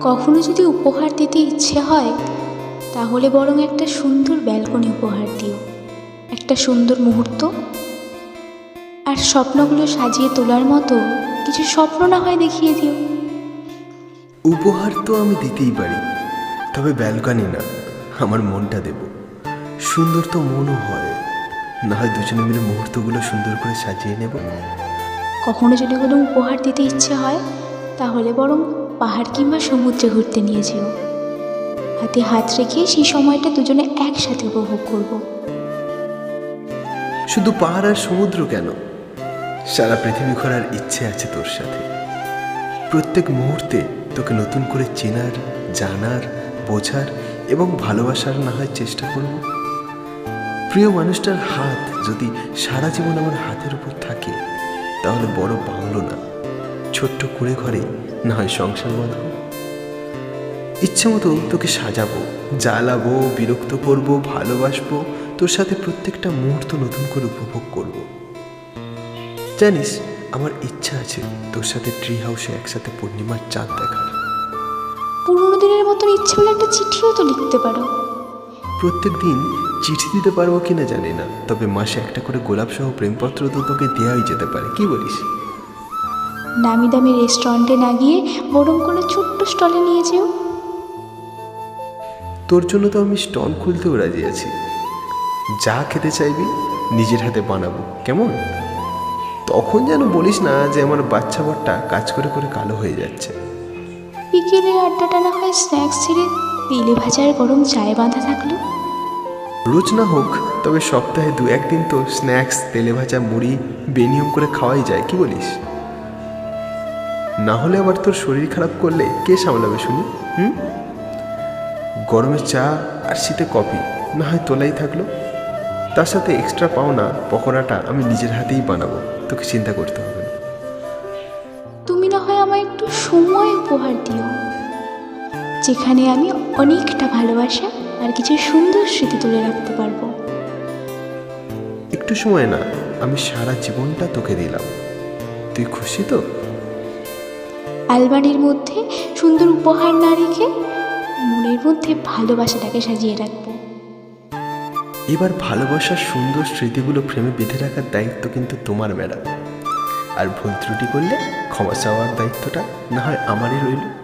কখনো যদি উপহার দিতে ইচ্ছে হয় তাহলে বরং একটা সুন্দর ব্যালকনি উপহার দিও। একটা সুন্দর মুহূর্ত। আর স্বপ্নগুলো সাজিয়ে তোলার মতো কিছু স্বপ্ন না হয় দেখিয়ে দিও। উপহার তো আমি দিতেই পারি তবে ব্যালকানি না আমার মনটা দেব। সুন্দর তো মনও হয় না হয় দুজনে মিলে মুহূর্তগুলো সুন্দর করে সাজিয়ে নেব? কখনো যদি কোনো উপহার দিতে ইচ্ছে হয় তাহলে বরং পাহাড় কিংবা সমুদ্রে ঘুরতে নিয়ে যেও। হাতে হাত রেখে সেই সময়টা দুজনে একসাথে উপভোগ করব। শুধু পাহাড় আর সমুদ্র কেন? সারা পৃথিবী ঘোরার ইচ্ছে আছে তোর সাথে। প্রত্যেক মুহূর্তে তোকে নতুন করে চেনার, জানার, বোঝার এবং ভালোবাসার না হয় চেষ্টা করব। প্রিয় মানুষটার হাত যদি সারা জীবন আমার হাতের উপর থাকে, তাহলে বড় বাংলো না। ছোট্ট কুড়ে ঘরে না হয় সংসার বাঁধবো ইচ্ছে মতো তোকে সাজাবো জ্বালাবো বিরক্ত করব ভালোবাসবো তোর সাথে প্রত্যেকটা মুহূর্ত নতুন করে উপভোগ করব। জানিস আমার ইচ্ছা আছে তোর সাথে ট্রি হাউসে একসাথে পূর্ণিমার চাঁদ দেখার। পুরোনো দিনের মতন ইচ্ছে হলে একটা চিঠিও তো লিখতে পারো। প্রত্যেক দিন চিঠি দিতে পারব কিনা জানি না তবে মাসে একটা করে গোলাপ সহ প্রেমপত্র তো তোকে দেওয়াই যেতে পারে কি বলিস? নামি দামি রেস্টুরেন্টে না গিয়ে বরং কোনো ছোট্ট স্টলে নিয়ে যেও। তোর জন্য তো আমি স্টল খুলতেও রাজি আছি। যা খেতে চাইবি নিজের হাতে বানাবো কেমন? তখন যেন বলিস না যে আমার বাচ্চা বরটা কাজ করে করে কালো হয়ে যাচ্ছে। বিকেলে আড্ডাটা না হয় স্ন্যাক্স ছেড়ে তেলে ভাজার গরম চায়ে বাঁধা থাকল। রোজ না হোক তবে সপ্তাহে দু একদিন তো স্ন্যাক্স তেলে ভাজা মুড়ি বেনিয়ম করে খাওয়াই যায় কি বলিস? না হলে আবার তোর শরীর খারাপ করলে কে সামলাবে শুনি? হুম? গরমে চা আর শীতে কফি না হয় তোলাই থাকল। তার সাথে এক্সট্রা পাওনা পকোড়াটা আমি নিজের হাতেই বানাবো। তোকে চিন্তা করতে হবে না। তুমি না হয় আমায় একটু সময় উপহার দিও। যেখানে আমি অনেকটা ভালোবাসা আর কিছু সুন্দর স্মৃতি তুলে রাখতে পারব। একটু সময় না আমি সারা জীবনটা তোকে দিলাম। তুই খুশি তো? আলমারির মধ্যে সুন্দর উপহার না রেখে মনের মধ্যে ভালোবাসাটাকে সাজিয়ে রাখব। এবার ভালোবাসার সুন্দর স্মৃতিগুলো ফ্রেমে বেঁধে রাখার দায়িত্ব কিন্তু তোমার, ম্যাডাম। আর ভুল ত্রুটি করলে ক্ষমা চাওয়ার দায়িত্বটা না হয় আমারই রইল।